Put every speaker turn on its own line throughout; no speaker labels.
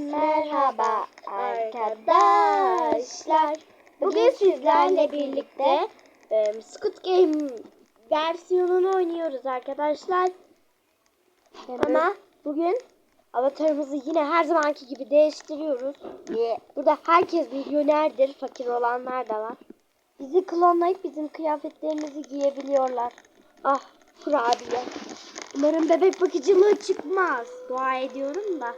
merhaba arkadaşlar. Bugün sizlerle birlikte e, Squid Game versiyonunu oynuyoruz arkadaşlar. Ama bugün avatarımızı yine her zamanki gibi değiştiriyoruz. Burada herkes milyonerdir, fakir olanlar da var. Bizi klonlayıp bizim kıyafetlerimizi giyebiliyorlar. Ah kurabiye. Umarım bebek bakıcılığı çıkmaz. Dua ediyorum da.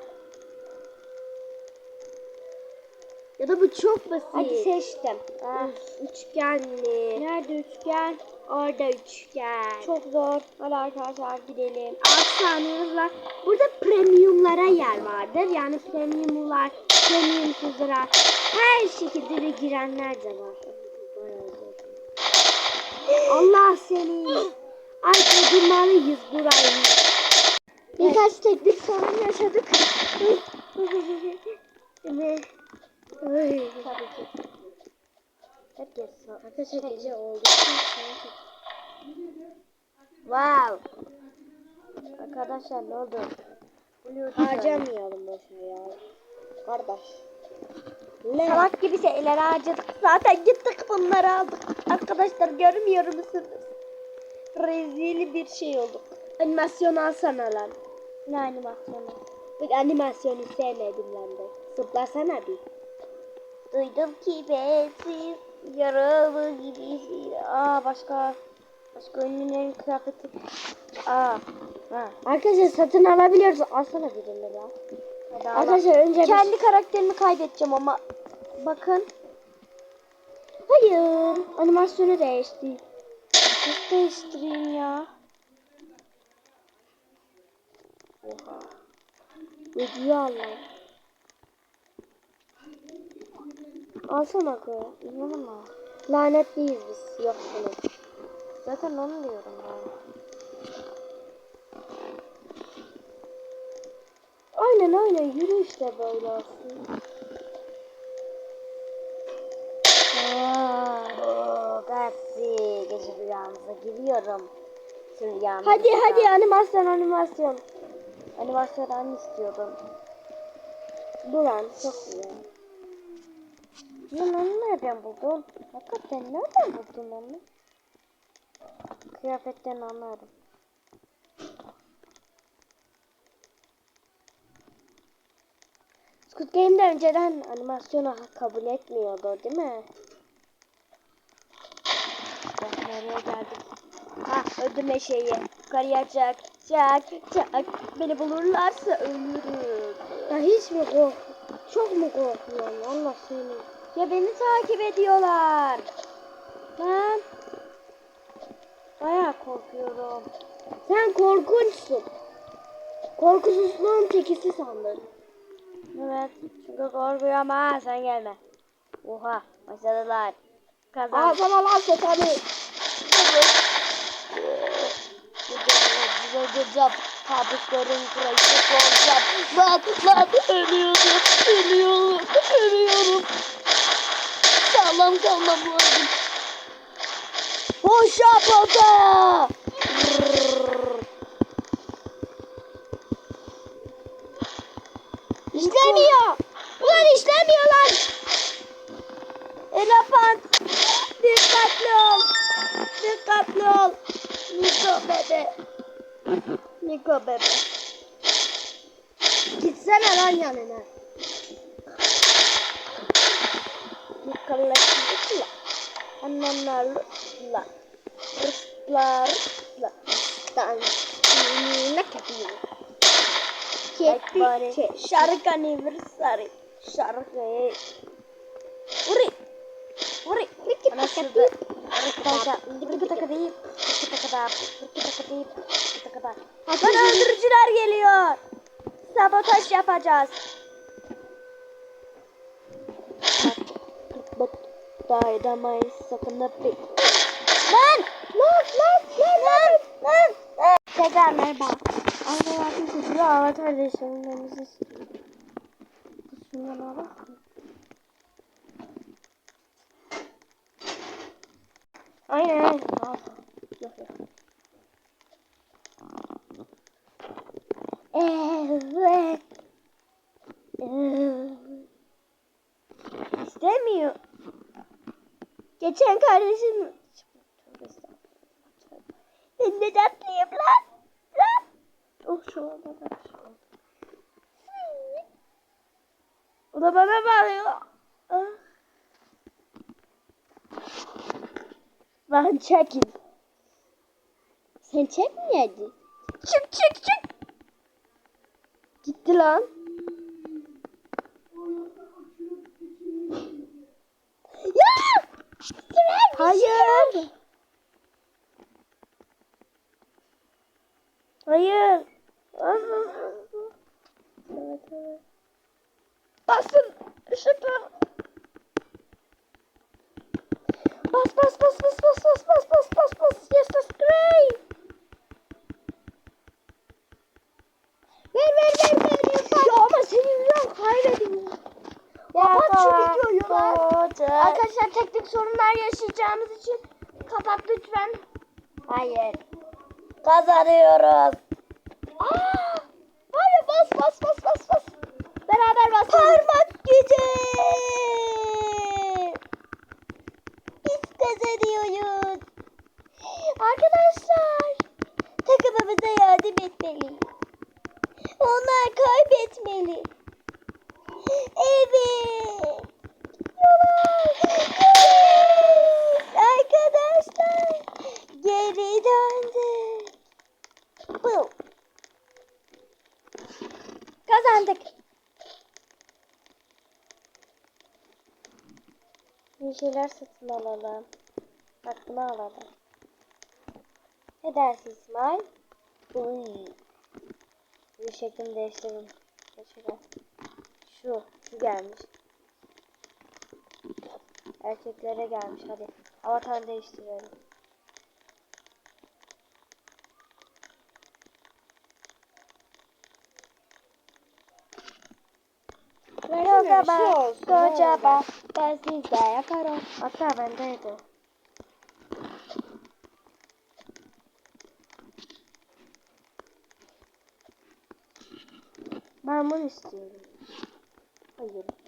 Ya da bu çok basit. Hadi seçtim. Ah, üçgenli. Nerede üçgen? Orada üçgen. Çok zor. Hadi arkadaşlar gidelim. 6 saniyemiz var. Burada premiumlara yer vardır. Yani premiumlar, premiumsuzlara her şekilde de girenler de var. Allah seni. Ay durdurmalıyız burayı. Birkaç teknik sorun yaşadık. Ve Ay, tabii ki. Herkes arkadaşlar gece oldu. Wow. Arkadaşlar ne oldu? Harcamayalım boşuna ya. Kardeş. Salak gibi şeyler harcadık. Zaten gittik bunları aldık. Arkadaşlar görmüyor musunuz? Rezil bir şey olduk. Animasyon alsana lan. Ne animasyonu? Bu animasyonu sevmedim lan ben. Zıplasana bir. Duydum ki bensiz yaralı gibisin. Aa başka başka ünlülerin kıyafeti. Aa. Ha. Arkadaşlar satın alabiliyoruz. Alsana birini lan. Arkadaşlar önce kendi karakterimi kaydedeceğim ama bakın. Hayır. Animasyonu değişti. Nasıl değiştireyim ya? Oha. Video Allah. Alsana kız. İnanma. Lanetliyiz biz. Yok bunu. Zaten onu diyorum ben. Aynen aynen yürü işte böyle olsun. Gatsi. Gece rüyamıza giriyorum. Rüyamıza. Hadi hadi animasyon animasyon. Animasyon ben istiyordum. Duran çok iyi. Lan onu nereden buldun? Hakikaten nereden buldun onu? Kıyafetten anlarım. Squid Game'de önceden animasyonu kabul etmiyordu değil mi? Bak nereye geldik? Ha öldürme şeyi. Yukarıya çak, çak, çak. Beni bulurlarsa ölürüm. Ya hiç mi kork? Çok mu korkuyorsun Allah seni? Ya beni takip ediyorlar. Ben bayağı korkuyorum. Sen korkunçsun. Korkusuzluğun tekisi sandın. Evet. Çünkü korkuyorum ha sen gelme. Oha başladılar. Kazan. Aa sana lan sesini. Gideceğim. Kabusların kraliçesi olacağım. Lan lan ölüyorum. Ölüyorum. Ölüyorum. Sağlam kalmam lazım. Hoşa potaya. İşlemiyor. Ulan işlemiyor lan. Elefant. Dikkatli ol. Dikkatli ol. Niko bebe. Niko bebe. Gitsene lan yanına. Nikolasla. Ananarla. Rıstla rıstla. Dan. Ne kapıyı? Kepi. Şarkı anniversary. Şarkı. Uri. Uri. Bana şurada. Arkadaşlar. Kita kadar. Kita kadar. Kita kadar. Kita kadar. Hakan öldürücüler geliyor. Sabotaj yapacağız. Bak. Daydamayız sakın da bir. Lan! Lan! Lan! Lan! Lan! Lan! Tekrar merhaba. Arkadaşlar çocuğu avatar değiştirmemizi istiyor. Şundan alalım. Aynen. Al. Yok yok. Evet. Evet. Geçen kardeşim ben de tatlıyım lan. Lan. Oh şu anda da. O da bana bağırıyor. Ah. Lan çekin. Sen çekmeyedin. Çık çık çık. Gitti lan. Teknik sorunlar yaşayacağımız için kapat lütfen. Hayır. Kazanıyoruz. Aa! Var ya bas bas bas bas bas. Beraber bas. Parmak gücü. Biz kazanıyoruz. Arkadaşlar takımımıza yardım etmeliyiz. Onlar kaybetmeli. Evet. Evet. Arkadaşlar geri döndük. Bu. Kazandık. Bir şeyler satın alalım. Bunu alalım. Ne dersin İsmail? Uy. Bir şeklini değiştirelim. Geçelim. Şu, şu gelmiş. Erkeklere gelmiş hadi. Avatar değiştirelim. Kocaman,
şey
kocaman. Ben sizde yaparım.
Hatta bendeydi. Ben bunu istiyorum.
Hayır.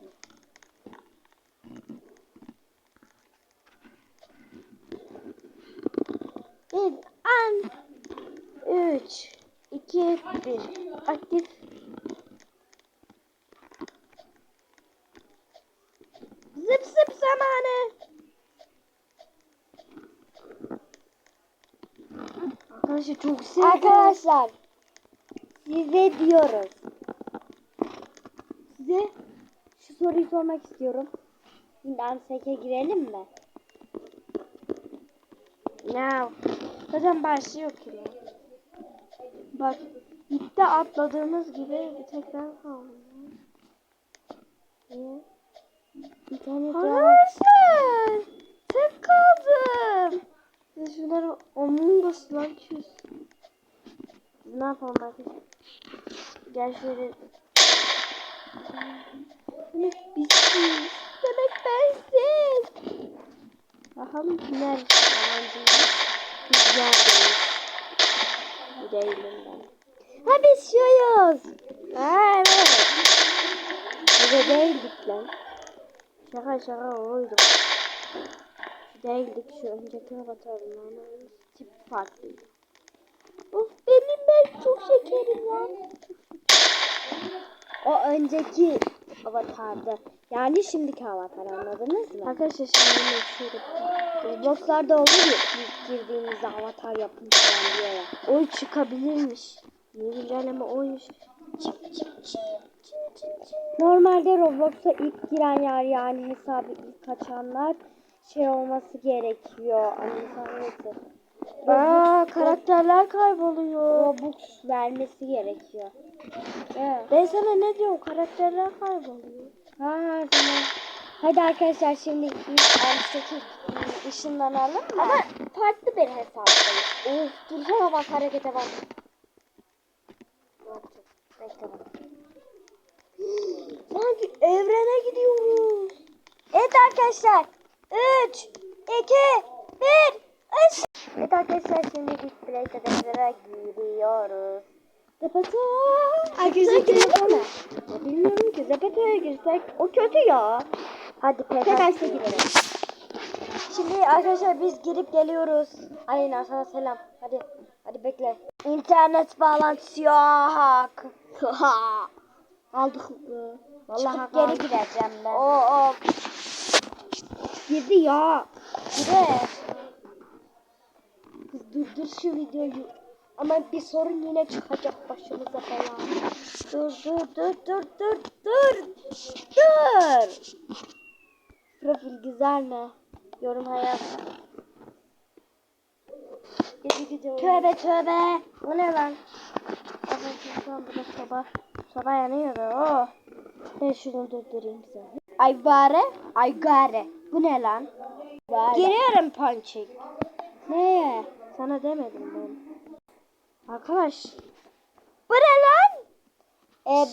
Arkadaşlar çok sevdim.
Arkadaşlar. Size diyoruz. Size şu soruyu sormak istiyorum. Şimdi Anseke girelim mi?
Ya zaten başlıyor ki. Bak ipte atladığımız gibi bir tekrar kaldım. Niye? İnternet Arkadaşlar Ne yapalım arkadaşlar? Gel şöyle. Biziz.
Demek bensin.
Bakalım kimler yalancıymış. Biz. Bu değilim ben.
Ha biz şuyuz.
Ha evet. Burada değildik lan. Şaka şaka oydu. Şu değildik şu önceki avatarım lan. Tip farklıydı.
Of ben çok şekerim lan. O önceki avatardı. Yani şimdiki avatar anladınız mı?
Arkadaşlar şimdi şöyle
Roblox'larda olur ya ilk girdiğimizde avatar yapın falan diyor ya.
oy çıkabilirmiş. Yeni güncelleme oymuş.
Çıp çıp çıp çıp. Normalde Roblox'a ilk giren yer yani hesabı ilk açanlar şey olması gerekiyor. Anlatan neyse.
Aa karakterler kayboluyor.
Robux vermesi gerekiyor. Evet.
Ben sana ne diyorum karakterler kayboluyor.
Ha tamam. Hadi arkadaşlar şimdi ilk Amsterdam ışınlanalım mı? Ama farklı bir hesaptayız. Of dursana bak harekete bak. Bekle bak. Sanki evrene gidiyoruz. Evet arkadaşlar. 3, 2, 1, ışın. Evet arkadaşlar şimdi biz PlayStation'a giriyoruz. Zapata. Arkadaşlar girelim mi? Bilmiyorum ki Zapata'ya girsek o kötü ya. Hadi PKX'e girelim. Şimdi arkadaşlar biz girip geliyoruz. Aleyna sana selam. Hadi. Hadi bekle. İnternet bağlantısı yok.
Aldık?
Vallahi geri gireceğim ben.
Oo, oo. Girdi ya.
Gire.
Durdur şu videoyu. Ama bir sorun yine çıkacak başımıza falan.
Dur dur dur dur dur dur. Dur. Profil güzel mi? Yorum hayat. Tövbe tövbe. Bu ne lan? Arkadaşlar burada soba. Soba yanıyor da. Oh. Ben şunu durdurayım size. Ay gare. Ay gare. Bu ne lan? Giriyorum ponçik. Ne? Sana demedim ben. Arkadaş. Bu ne lan? E,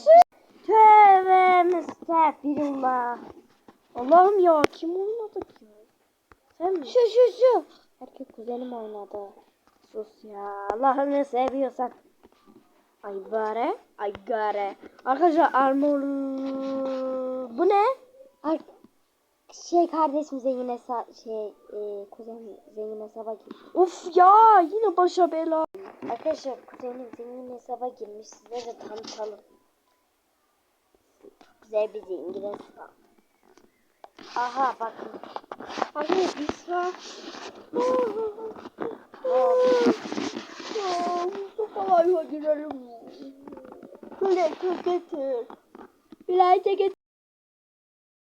tövbe müstağfirullah.
Allah'ım ya kim oynadı ki?
Sen mi? Şu şu şu. Erkek kuzenim oynadı. Sus ya. Allah'ını seviyorsan. Ay bare. Ay gare. Arkadaşlar armor. Bu ne? Ar şey kardeşim zengin hesa şey e, kuzenim zengin hesaba girmiş.
Of ya yine başa bela.
Arkadaşlar kuzenim zengin hesaba girmiş. Size de tanıtalım. Çok güzel bir zengin hesap. Aha bakın.
Anne biz var. Mustafa'ya girelim. Bilete getir. Bilete getir.